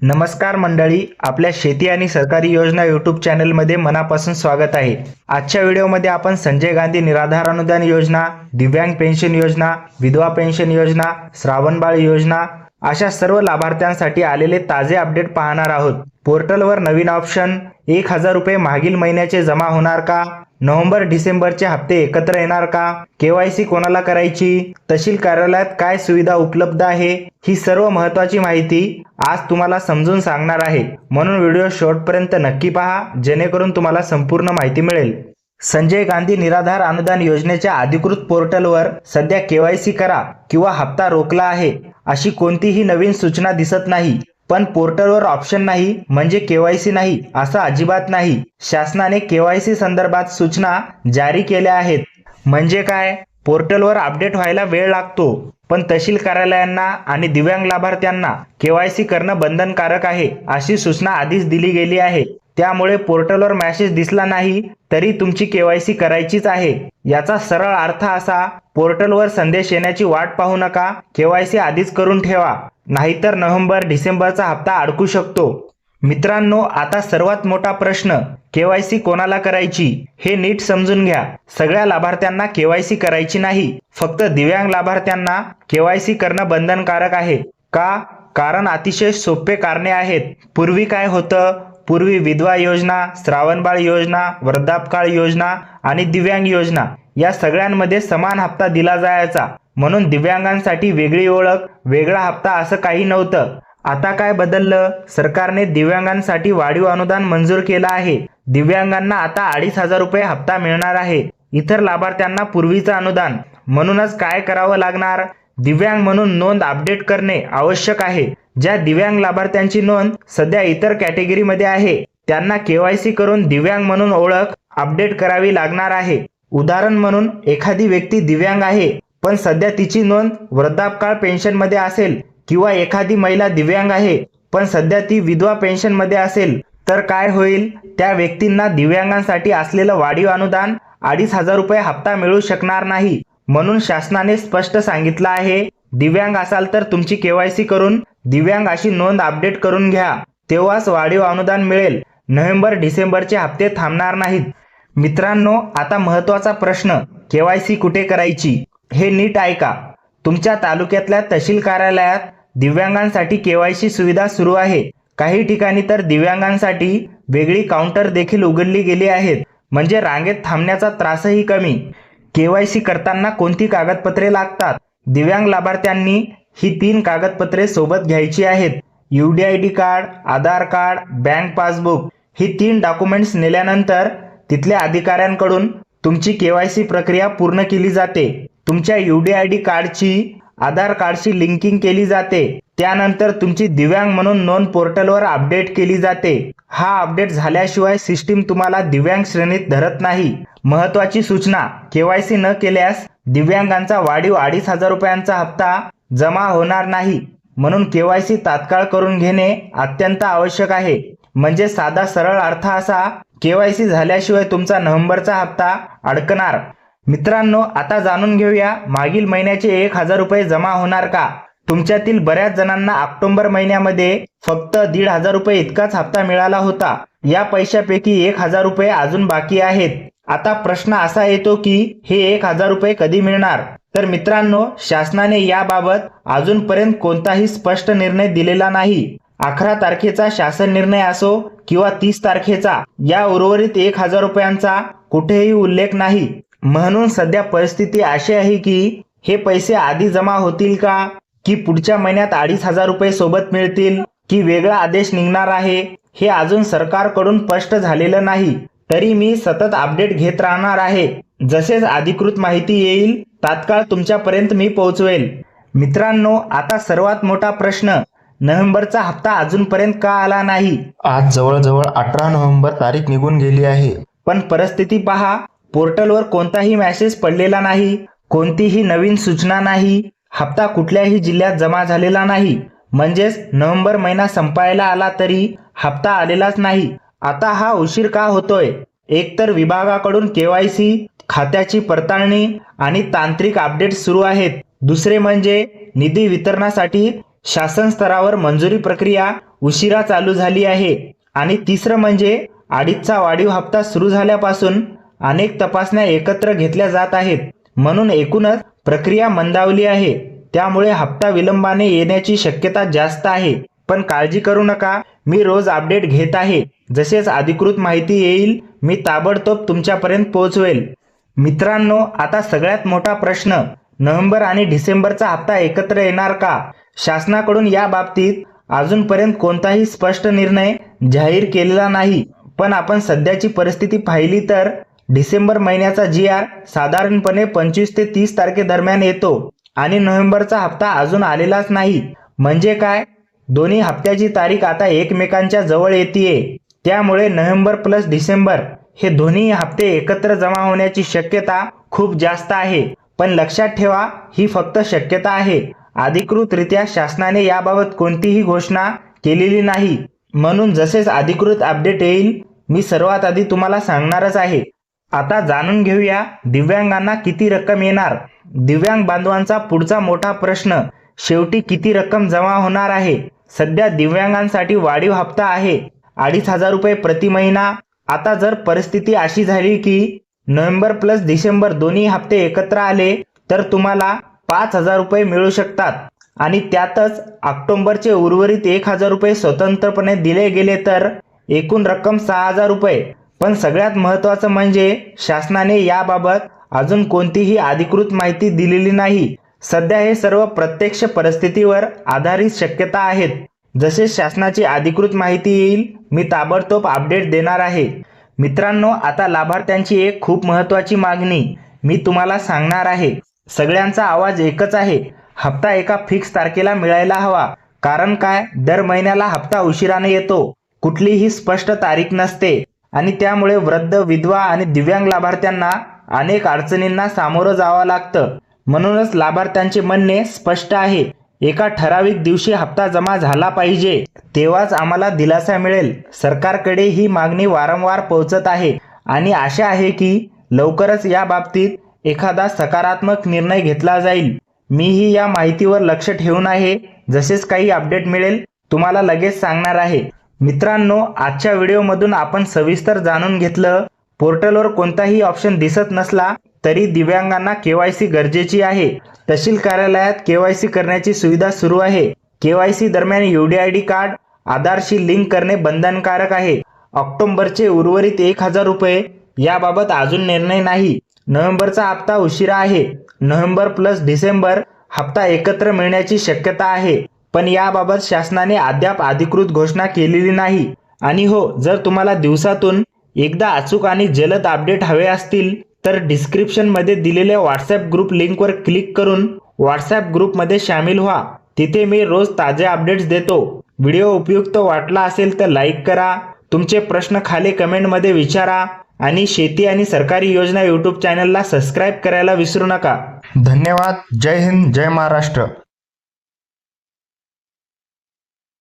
नमस्कार मंडळी आपल्या शेती आणि सरकारी योजना यूट्यूब चॅनलमध्ये मनापासून स्वागत आहे. आजच्या व्हिडिओमध्ये आपण संजय गांधी निराधार अनुदान योजना दिव्यांग पेन्शन योजना विधवा पेन्शन योजना श्रावणबाळ योजना अशा सर्व लाभार्थ्यांसाठी आलेले ताजे अपडेट पाहणार आहोत. पोर्टलवर नवीन ऑप्शन एक हजार रुपये मागील महिन्याचे जमा होणार का? नोव्हेंबर डिसेंबरचे हप्ते एकत्र येणार का? केवायसी कोणाला करायची? तहसील कार्यालयात काय सुविधा उपलब्ध आहे? ही सर्व महत्वाची माहिती आज तुम्हाला समजून सांगणार आहे. म्हणून व्हिडिओ शेवटपर्यंत नक्की पहा जेणेकरून तुम्हाला संपूर्ण माहिती मिळेल. संजय गांधी निराधार अनुदान योजनेच्या अधिकृत पोर्टलवर सध्या केवायसी करा किंवा हप्ता रोखला आहे अशी कोणतीही नवीन सूचना दिसत नाही. पण पोर्टलवर ऑप्शन नाही म्हणजे केवायसी नाही असं अजिबात नाही. शासनाने केवायसी संदर्भात सूचना जारी केल्या आहेत. म्हणजे काय? पोर्टलवर अपडेट व्हायला वेळ लागतो पण तहसील कार्यालयांना आणि दिव्यांग लाभार्थ्यांना केवायसी करणं बंधनकारक आहे अशी सूचना आधीच दिली गेली आहे. त्यामुळे पोर्टलवर मॅसेज दिसला नाही तरी तुमची केवायसी करायचीच आहे. याचा सरळ अर्थ असा पोर्टलवर संदेश येण्याची वाट पाहू नका केवायसी आधीच करून ठेवा. नाहीतर नोव्हेंबर डिसेंबरचा हप्ता अडकू शकतो. मित्रांनो आता सर्वात मोठा प्रश्न केवायसी कोणाला करायची? हे नीट समजून घ्या. सगळ्या लाभार्थ्यांना केवायसी करायची नाही. फक्त दिव्यांग लाभार्थ्यांना केवायसी करणं बंधनकारक आहे. का? कारण अतिशय सोपे कारणे आहेत. पूर्वी काय होतं? पूर्वी विधवा योजना श्रावणबाळ योजना वृद्धापकाळ योजना आणि दिव्यांग योजना या सगळ्यांमध्ये समान हप्ता दिला जायचा. म्हणून दिव्यांगांसाठी वेगळी ओळख वेगळा हप्ता असं काही नव्हतं. आता काय बदललं? सरकारने दिव्यांगांसाठी वाढीव अनुदान मंजूर केलं आहे. दिव्यांगांना आता अडीच हजार रुपये हप्ता मिळणार आहे. इतर लाभार्थ्यांना पूर्वीचं अनुदान. म्हणूनच काय करावं लागणार? दिव्यांग म्हणून नोंद अपडेट करणे आवश्यक आहे. ज्या दिव्यांग लाभार्थ्यांची नोंद सध्या इतर कॅटेगरीमध्ये आहे त्यांना केवायसी करून दिव्यांग म्हणून ओळख अपडेट करावी लागणार आहे. उदाहरण म्हणून एखादी व्यक्ती दिव्यांग आहे. पण सध्या तिची नोंद वृद्धापकाळ पेन्शनमध्ये असेल किंवा एखादी महिला दिव्यांग आहे पण सध्या ती विधवा पेन्शनमध्ये असेल तर काय होईल? त्या व्यक्तींना दिव्यांगांसाठी असलेलं वाढीव अनुदान अडीच हजार रुपये हप्ता मिळू शकणार नाही म्हणून शासनाने स्पष्ट सांगितलं आहे. दिव्यांग असाल तर तुमची केवायसी करून दिव्यांग अशी नोंद अपडेट करून घ्या. तेव्हाच वाढीव अनुदान मिळेल. नोव्हेंबर डिसेंबरचे हप्ते थांबणार नाहीत. मित्रांनो आता महत्त्वाचा प्रश्न केवायसी कुठे करायची? हे नीट ऐका. तुमच्या तालुक्यातल्या तहसील कार्यालयात दिव्यांगांसाठी केवायसी सुविधा सुरू आहे. काही ठिकाणी तर दिव्यांगांसाठी वेगळी काउंटर देखील उघडली गेली आहेत. म्हणजे रांगेत थांबण्याचा त्रासही कमी. केवायसी करताना कोणती कागदपत्रे लागतात? दिव्यांग लाभार्थ्यांनी ही तीन कागदपत्रे सोबत घ्यायची आहेत. UDID card Aadhaar card bank passbook ही तीन डॉक्युमेंट्स नेल्यानंतर तिथल्या अधिकाऱ्यांकडून तुमची केवायसी प्रक्रिया पूर्ण केली जाते. तुमच्या युडी आय डी कार्डची आधार कार्डशी लिंकिंग केली जाते. त्यानंतर तुमची दिव्यांग म्हणून नोंद पोर्टलवर अपडेट केली जाते. हा अपडेट झाल्याशिवाय सिस्टीम तुम्हाला दिव्यांग श्रेणीत धरत नाही. महत्वाची सूचना केवायसी न केल्यास दिव्यांगांचा वाढीव अडीच हजार रुपयांचा हप्ता जमा होणार नाही. म्हणून केवायसी तात्काळ करून घेणे अत्यंत आवश्यक आहे. म्हणजे साधा सरळ अर्थ असा केवायसी झाल्याशिवाय तुमचा नोव्हेंबरचा हप्ता अडकणार. मित्रांनो आता जाणून घेऊया मागील महिन्याचे एक हजार रुपये जमा होणार का? तुमच्यातील बऱ्याच जणांना ऑक्टोबर महिन्यामध्ये फक्त दीड हजार रुपये इतकाच हप्ता मिळाला होता. या पैशापैकी एक हजार रुपये अजून बाकी आहेत. आता प्रश्न असा येतो की हे एक हजार रुपये कधी मिळणार? तर मित्रांनो शासनाने याबाबत अजूनपर्यंत कोणताही स्पष्ट निर्णय दिलेला नाही. अकरा तारखेचा शासन निर्णय असो किंवा तीस तारखेचा या उर्वरित एक हजार रुपयांचा कुठेही उल्लेख नाही. म्हणून सध्या परिस्थिती अशी आहे की हे पैसे आधी जमा होतील का? की पुढच्या महिन्यात अडीच हजार रुपये सोबत मिळतील? की वेगळा आदेश निघणार आहे? हे अजून सरकारकडून स्पष्ट झालेलं नाही. तरी मी सतत अपडेट घेत राहणार आहे. जसेच अधिकृत माहिती येईल तात्काळ तुमच्यापर्यंत मी पोहोचवेल. मित्रांनो आता सर्वात मोठा प्रश्न नोव्हेंबरचा हप्ता अजूनपर्यंत का आला नाही? आज जवळजवळ अठरा नोव्हेंबर तारीख निघून गेली आहे. पण परिस्थिती पहा पोर्टलवर कोणताही मॅसेज पडलेला नाही कोणतीही नवीन सूचना नाही हप्ता कुठल्याही जिल्ह्यात जमा झालेला नाही. म्हणजेच नोव्हेंबर महिना संपायला आला तरी हप्ता आलेलाच नाही. आता हा उशीर का होतोय? एकतर विभागाकडून केवायसी खात्याची पडताळणी आणि तांत्रिक अपडेट सुरू आहेत. दुसरे म्हणजे निधी वितरणासाठी शासन स्तरावर मंजुरी प्रक्रिया उशिरा चालू झाली आहे. आणि तिसरं म्हणजे अडीचचा वाढीव हप्ता सुरू झाल्यापासून अनेक तपासण्या एकत्र घेतल्या जात आहेत. म्हणून एकूणच प्रक्रिया मंदावली आहे. त्यामुळे हप्ता विलंबाने येण्याची शक्यता जास्त आहे. पण काळजी करू नका. मी रोज अपडेट घेत आहे. जसेच अधिकृत माहिती येईल मी ताबडतोब तुमच्यापर्यंत पोहोचवेल. मित्रांनो आता सगळ्यात मोठा प्रश्न नोव्हेंबर आणि डिसेंबरचा हप्ता एकत्र येणार का? शासनाकडून या बाबतीत अजूनपर्यंत कोणताही स्पष्ट निर्णय जाहीर केलेला नाही. पण आपण सध्याची परिस्थिती पाहिली तर डिसेंबर महिन्याचा जी आर साधारणपणे पंचवीस ते तीस तारखेदरम्यान येतो आणि नोव्हेंबरचा हप्ता अजून आलेलाच नाही. म्हणजे काय? दोन्ही हप्त्याची तारीख आता एकमेकांच्या जवळ येते त्यामुळे नोव्हेंबर प्लस डिसेंबर हे दोन्ही हप्ते एकत्र जमा होण्याची शक्यता खूप जास्त आहे. पण लक्षात ठेवा ही फक्त शक्यता आहे. अधिकृतरित्या शासनाने याबाबत कोणतीही घोषणा केलेली नाही. म्हणून जसेच अधिकृत अपडेट येईल मी सर्वात आधी तुम्हाला सांगणारच आहे. आता जाणून घेऊया दिव्यांगांना किती रक्कम येणार. दिव्यांग बांधवांचा पुढचा मोठा प्रश्न शेवटी किती रक्कम जमा होणार आहे? सध्या दिव्यांगांसाठी वाढीव हप्ता आहे अडीच हजार रुपये प्रति महिना. आता जर परिस्थिती अशी झाली की नोव्हेंबर प्लस डिसेंबर दोन्ही हप्ते एकत्र आले तर तुम्हाला पाच हजार रुपये मिळू शकतात. आणि त्यातच ऑक्टोबरचे उर्वरित एक हजार रुपये स्वतंत्रपणे दिले गेले तर एकूण रक्कम सहा हजार रुपये. पण सगळ्यात महत्त्वाचं म्हणजे शासनाने याबाबत अजून कोणतीही अधिकृत माहिती दिलेली नाही. सध्या हे सर्व प्रत्यक्ष परिस्थितीवर आधारित शक्यता आहेत. जसे शासनाची अधिकृत माहिती येईल मी ताबडतोब अपडेट देणार आहे. मित्रांनो आता लाभार्थ्यांची एक खूप महत्त्वाची मागणी मी तुम्हाला सांगणार आहे. सगळ्यांचा आवाज एकच आहे. हप्ता एका फिक्स तारखेला मिळायला हवा. कारण काय? दर महिन्याला हप्ता उशिराने येतो. कुठलीही स्पष्ट तारीख नसते. आणि त्यामुळे वृद्ध विधवा आणि दिव्यांग लाभार्थ्यांना अनेक अडचणींना सामोरं जावं लागतं. म्हणूनच लाभार्थ्यांचे म्हणणे स्पष्ट आहे. एका ठराविक दिवशी हप्ता जमा झाला पाहिजे तेव्हाच आम्हाला दिलासा मिळेल. सरकारकडे ही मागणी वारंवार पोहोचत आहे आणि आशा आहे की लवकरच या बाबतीत एखादा सकारात्मक निर्णय घेतला जाईल. मीही या माहितीवर लक्ष ठेवून आहे. जसेच काही अपडेट मिळेल तुम्हाला लगेच सांगणार आहे. मित्रांनो आजच्या व्हिडिओमधून आपण सविस्तर जाणून घेतलं पोर्टलवर कोणताही ऑप्शन दिसत नसला तरी दिव्यांगांना केवायसी गरजेची आहे. तहसील कार्यालयात केवायसी करण्याची सुविधा सुरू आहे. केवायसी दरम्यान यूडी आय डी कार्ड आधारशी लिंक करणे बंधनकारक आहे. ऑक्टोबरचे उर्वरित एक हजार रुपये याबाबत अजून निर्णय नाही. नोव्हेंबरचा हप्ता उशिरा आहे. नोव्हेंबर प्लस डिसेंबर हप्ता एकत्र मिळण्याची शक्यता आहे. पण याबाबत शासनाने अद्याप अधिकृत घोषणा केलेली नाही. आणि हो जर तुम्हाला दिवसातून एकदा अचूक आणि जलद अपडेट हवे असतील तर डिस्क्रिप्शनमध्ये दिलेल्या व्हॉट्सॲप ग्रुप लिंकवर क्लिक करून व्हॉट्सॲप ग्रुपमध्ये सामील व्हा. तिथे मी रोज ताजे अपडेट्स देतो. व्हिडिओ उपयुक्त वाटला असेल तर लाईक करा. तुमचे प्रश्न खाली कमेंटमध्ये विचारा. आणि शेती आणि सरकारी योजना यूट्यूब चॅनलला सबस्क्राईब करायला विसरू नका. धन्यवाद. जय हिंद जय महाराष्ट्र.